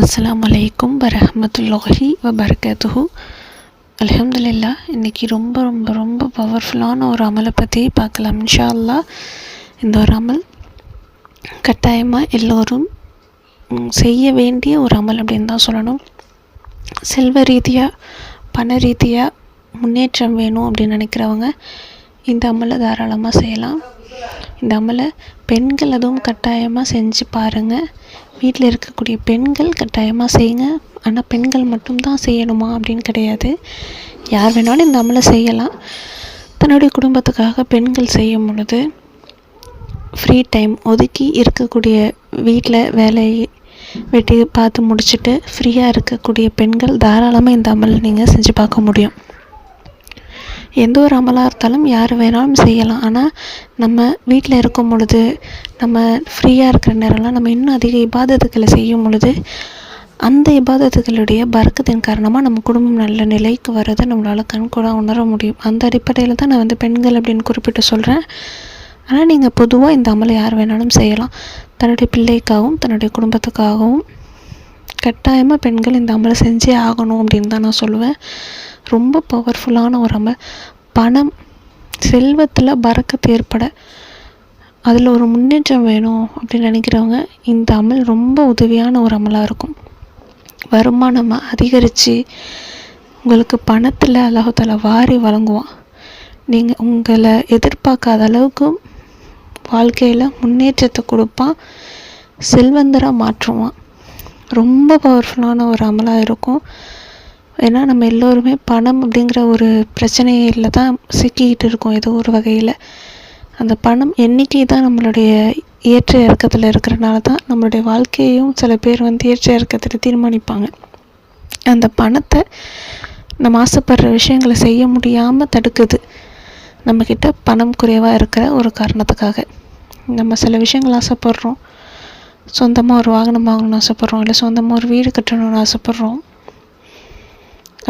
அஸ்லாம் வலைக்கும் வரமத்துல்லாஹி வபரகாத்துஹு அலமதுல்லா இன்றைக்கி ரொம்ப ரொம்ப ரொம்ப பவர்ஃபுல்லான ஒரு அமலை பற்றி பார்க்கலாம் இன்ஷா அல்லா இந்த ஒரு அமல் கட்டாயமாக எல்லோரும் செய்ய வேண்டிய ஒரு அமல் அப்படின்னு தான் சொல்லணும். செல்வ ரீதியாக பண ரீதியாக முன்னேற்றம் வேணும் அப்படின்னு நினைக்கிறவங்க இந்த அமலை தாராளமாக செய்யலாம். இந்த பெண்கள் அதுவும் கட்டாயமாக செஞ்சு பாருங்கள் வீட்டில் இருக்கக்கூடிய பெண்கள் கட்டாயமாக செய்யுங்க. ஆனால் பெண்கள் மட்டும்தான் செய்யணுமா அப்படின்னு கிடையாது. யார் வேணாலும் இந்த அமலை செய்யலாம். தன்னுடைய குடும்பத்துக்காக பெண்கள் செய்யும் பொழுது ஃப்ரீ டைம் ஒதுக்கி இருக்கக்கூடிய வீட்டில் வேலையை வெட்டி பார்த்து முடிச்சுட்டு ஃப்ரீயாக இருக்கக்கூடிய பெண்கள் தாராளமாக இந்த அமல் நீங்கள் செஞ்சு பார்க்க முடியும். எந்த ஒரு அமலாக இருந்தாலும் யார் வேணாலும் செய்யலாம். ஆனால் நம்ம வீட்டில் இருக்கும் பொழுது நம்ம ஃப்ரீயாக இருக்கிற நேரம்லாம் நம்ம இன்னும் அதிக இபாதத்துக்களை செய்யும் பொழுது அந்த இபாதத்துகளுடைய பறக்கத்தின் காரணமாக நம்ம குடும்பம் நல்ல நிலைக்கு வரதை நம்மளால் கண்கூடாக உணர முடியும். அந்த அடிப்படையில் தான் நான் வந்து பெண்கள் அப்படின்னு குறிப்பிட்டு சொல்கிறேன் ஆனால் நீங்கள் பொதுவாக இந்த அமலை யார் வேணாலும் செய்யலாம். தன்னுடைய பிள்ளைக்காகவும் தன்னுடைய குடும்பத்துக்காகவும் கட்டாயமாக பெண்கள் இந்த அமலை செஞ்சே ஆகணும் அப்படின்னு தான் நான் சொல்லுவேன். ரொம்ப பவர்ஃபுல்லான ஒரு அமல். பணம் செல்வத்தில் பறக்கத்து ஏற்பட அதில் ஒரு முன்னேற்றம் வேணும் அப்படின்னு நினைக்கிறவங்க இந்த அமல் ரொம்ப உதவியான ஒரு அமலாக இருக்கும். வருமானம் அதிகரித்து உங்களுக்கு பணத்தில் அல்லாஹால வாரி வழங்குவான். நீங்கள் உங்களை எதிர்பார்க்காத அளவுக்கு வாழ்க்கையில் முன்னேற்றத்தை கொடுப்பான் செல்வந்தராக மாற்றுவான். ரொம்ப பவர்ஃபுல்லான ஒரு அமலாக இருக்கும். ஏன்னா நம்ம எல்லோருமே பணம் அப்படிங்கிற ஒரு பிரச்சனையில் தான் சிக்கிக்கிட்டு இருக்கோம் ஏதோ ஒரு வகையில். அந்த பணம் எண்ணிக்கை தான் நம்மளுடைய ஏற்ற இறக்கத்தில் இருக்கிறனால தான் நம்மளுடைய வாழ்க்கையையும் சில பேர் வந்து ஏற்ற இறக்கத்தில் தீர்மானிப்பாங்க. அந்த பணத்தை நம்ம ஆசைப்படுற விஷயங்களை செய்ய முடியாமல் தடுக்குது. நம்மக்கிட்ட பணம் குறைவாக இருக்கிற ஒரு காரணத்துக்காக. நம்ம சில விஷயங்கள் ஆசைப்படுறோம். சொந்தமாக ஒரு வாகனம் வாங்கணும்னு ஆசைப்பட்றோம் இல்லை சொந்தமாக ஒரு வீடு கட்டணும்னு ஆசைப்பட்றோம்.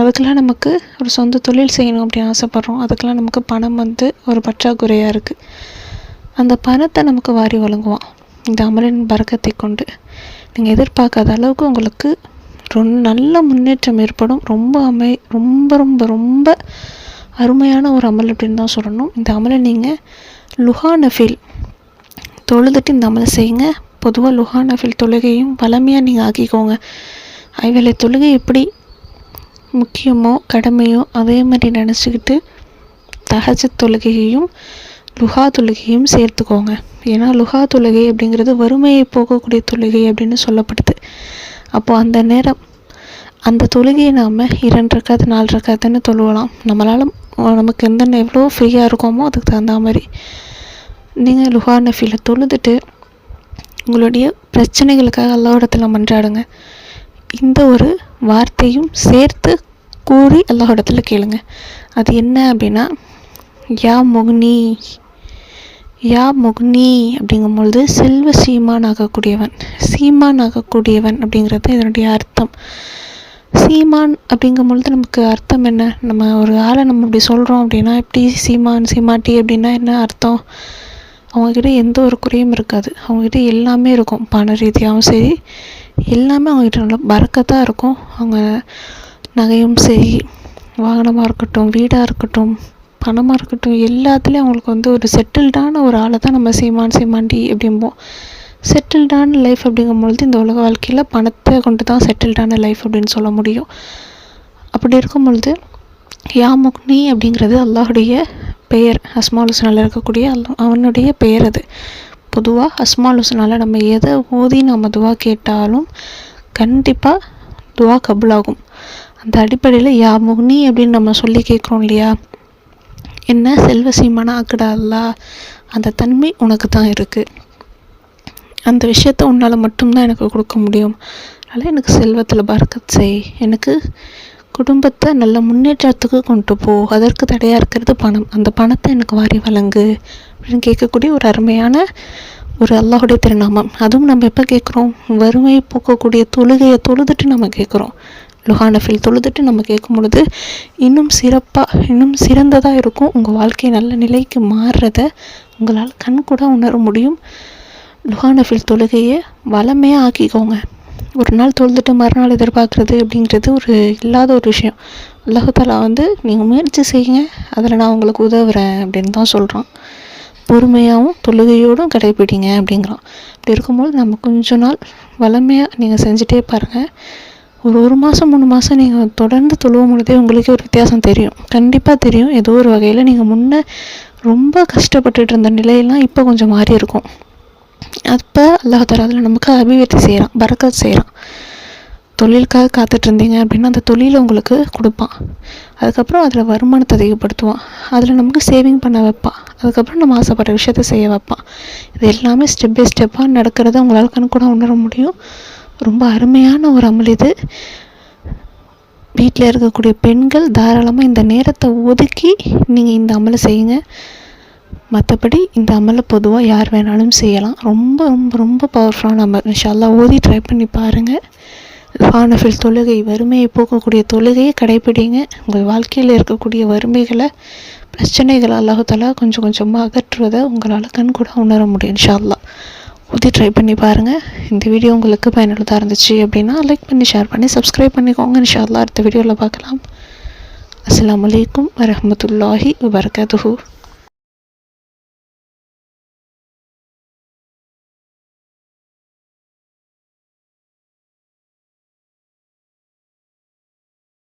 அதுக்கெல்லாம் நமக்கு ஒரு சொந்த தொழில் செய்யணும் அப்படின்னு ஆசைப்பட்றோம். அதுக்கெல்லாம் நமக்கு பணம் வந்து ஒரு பற்றாக்குறையாக இருக்குது அந்த பணத்தை நமக்கு வாரி வழங்குவான். இந்த அமலின் பறக்கத்தை கொண்டு. நீங்கள் எதிர்பார்க்காத அளவுக்கு உங்களுக்கு ரொம்ப நல்ல முன்னேற்றம் ஏற்படும். ரொம்ப அமை ரொம்ப ரொம்ப ரொம்ப அருமையான ஒரு அமல் அப்படின்னு தான் சொல்லணும். இந்த அமலை நீங்கள் லுஹா நஃபில் தொழுதுட்டு இந்த அமலை செய்யுங்க. பொதுவாக லுஹானஃபில் தொழுகையும் வளமையாக நீங்கள் ஆக்கிக்கோங்க. ஐவேளை தொழுகை எப்படி முக்கியமோ கடமையோ அதே மாதிரி நினச்சிக்கிட்டு தகஜ தொழுகையையும் லுஹா தொழுகையும் சேர்த்துக்கோங்க. ஏன்னா லுஹா தொழுகை அப்படிங்கிறது வறுமையை போகக்கூடிய தொழுகை அப்படின்னு சொல்லப்படுது. அப்போது அந்த நேரம் அந்த தொழுகையை நாம் இரண்டு ரக்காத்து நாலு ரக்காத்துன்னு தொழுவலாம். நம்மளால் நமக்கு எந்த எவ்வளோ ஃப்ரீயாக இருக்கோமோ அதுக்கு தகுந்த மாதிரி. நீங்கள் லுஹா நஃபியில் தொழுதுட்டு உங்களுடைய பிரச்சனைகளுக்காக அல்லாஹிடத்தில் மன்றாடுங்க இந்த ஒரு வார்த்தையும் சேர்த்து கூறி அல்லாஹிடத்தில் கேளுங்க. அது என்ன அப்படின்னா யா முக்னி யா முக்னி அப்படிங்கும் பொழுது செல்வ சீமான் ஆகக்கூடியவன் சீமான் ஆகக்கூடியவன் அப்படிங்கிறது இதனுடைய அர்த்தம். சீமான் அப்படிங்கும் பொழுது நமக்கு அர்த்தம் என்ன? நம்ம ஒரு ஆளை நம்ம இப்படி சொல்கிறோம் அப்படின்னா எப்படி சீமான் சீமாட்டி அப்படின்னா என்ன அர்த்தம்? அவங்கக்கிட்ட எந்த ஒரு குறையும் இருக்காது. அவங்கக்கிட்ட எல்லாமே இருக்கும். பண ரீதியாகவும் சரி எல்லாமே அவங்கக்கிட்ட நல்லா பறக்கத்தான் இருக்கும். அவங்க நகையும் சரி வாகனமாக இருக்கட்டும் வீடாக இருக்கட்டும் பணமாக இருக்கட்டும் எல்லாத்துலேயும் அவங்களுக்கு வந்து ஒரு செட்டில்டான ஒரு ஆளை தான் நம்ம சீமான் சீமாண்டி அப்படிம்போம். செட்டில்டான லைஃப் அப்படிங்கும்பொழுது இந்த உலக வாழ்க்கையில் பணத்தை கொண்டு தான் செட்டில்டான லைஃப் அப்படின்னு சொல்ல முடியும். அப்படி இருக்கும் பொழுது யாமுக்னி அப்படிங்கிறது அல்லாஹுடைய பெயர் ஹஸ்மாலுசனால் இருக்கக்கூடிய அவனுடைய பெயர் அது. பொதுவாக ஹஸ்மாலுசனால் நம்ம எதை ஓதி நம்ம துவா கேட்டாலும் கண்டிப்பாக துவா கபுலாகும். அந்த அடிப்படையில் யா முக்னி அப்படின்னு நம்ம சொல்லி கேட்குறோம் இல்லையா? என்ன? செல்வ சீமானா அல்லா. அந்த தன்மை உனக்கு தான் இருக்குது அந்த விஷயத்த உன்னால் மட்டும்தான் எனக்கு கொடுக்க முடியும். அதனால் எனக்கு செல்வத்தில் பறக்கத் செய். எனக்கு குடும்பத்தை நல்ல முன்னேற்றத்துக்கு கொண்டு போ. அதற்கு தடையாக இருக்கிறது பணம். அந்த பணத்தை எனக்கு வாரி வழங்கு அப்படின்னு கேட்கக்கூடிய ஒரு அருமையான ஒரு அல்லாஹுடைய திருநாமம். அதுவும் நம்ம எப்போ கேட்குறோம்? வறுமையை போக்கக்கூடிய தொழுகையை தொழுதுட்டு நம்ம கேட்குறோம். லுஹானஃபில் தொழுதுட்டு நம்ம கேட்கும் பொழுது இன்னும் சிறப்பாக இன்னும் சிறந்ததாக இருக்கும். உங்கள் வாழ்க்கை நல்ல நிலைக்கு மாறுறத உங்களால் கண் கூட உணர முடியும். லுஹானஃபில் தொழுகையை வளமையாக ஆக்கிக்கோங்க. ஒரு நாள் தொழுதுட்டு மறுநாள் எதிர்பார்க்குறது அப்படிங்கிறது ஒரு இல்லாத ஒரு விஷயம். அல்லாஹாலா வந்து நீங்கள் முயற்சி செய்யுங்க அதில் நான் உங்களுக்கு உதவுறேன் அப்படின்னு தான் சொல்கிறான் பொறுமையாகவும் தொழுகையோடும் கடைப்பிடிங்க அப்படிங்கிறான். அப்படி இருக்கும்போது நம்ம கொஞ்ச நாள் வளமையாக நீங்கள் செஞ்சுட்டே பாருங்கள் ஒரு ஒரு மாதம் மூணு மாதம் நீங்கள் தொடர்ந்து தொழுவும் பொழுதே உங்களுக்கே ஒரு வித்தியாசம் தெரியும். கண்டிப்பாக தெரியும். ஏதோ ஒரு வகையில் நீங்கள் முன்னே ரொம்ப கஷ்டப்பட்டுட்டு இருந்த நிலையெல்லாம் இப்போ கொஞ்சம் மாறி இருக்கும். அப்போ அல்லாஹால அதில் நமக்கு அபிவிருத்தி செய்கிறான் பரக்கத் செய்கிறான் தொழிலுக்காக காத்துட்டு இருந்தீங்க அப்படின்னா அந்த தொழிலை உங்களுக்கு கொடுப்பான். அதுக்கப்புறம் அதில் வருமானத்தை அதிகப்படுத்துவான். அதில் நமக்கு சேவிங் பண்ண வைப்பான். அதுக்கப்புறம் நம்ம ஆசைப்பட்ட விஷயத்த செய்ய வைப்பான். இது எல்லாமே ஸ்டெப் பை ஸ்டெப்பாக நடக்கிறத உங்களால் கண்கூட உணர முடியும். ரொம்ப அருமையான ஒரு அமல் இது. வீட்டில் இருக்கக்கூடிய பெண்கள் தாராளமாக இந்த நேரத்தை ஒதுக்கி நீங்கள் இந்த அமலை செய்யுங்க. மற்றபடி இந்த அமலை பொதுவாக யார் வேணாலும் செய்யலாம். ரொம்ப ரொம்ப ரொம்ப பவர்ஃபுல்லான அமல். இன்ஷால்லா ஓதி ட்ரை பண்ணி பாருங்கள் ஃபானஃபில் தொழுகை வறுமையை போக்கக்கூடிய தொழுகையை கடைப்பிடிங்க. உங்கள் வாழ்க்கையில் இருக்கக்கூடிய வறுமைகளை பிரச்சனைகளை அல்லாஹாலா கொஞ்சம் கொஞ்சமாக அகற்றுவதை உங்களால் கண்கூட உணர முடியும் இன்ஷால்லா ஊதி ட்ரை பண்ணி பாருங்கள் இந்த வீடியோ உங்களுக்கு பயனுள்ளதாக இருந்துச்சு அப்படின்னா லைக் பண்ணி ஷேர் பண்ணி சப்ஸ்கிரைப் பண்ணிக்கோங்க. இன்ஷால்லா அடுத்த வீடியோவில் பார்க்கலாம். அஸ்லாம் வலைக்கம் வரமத்துல்லாஹி வபரகாத்துஹு.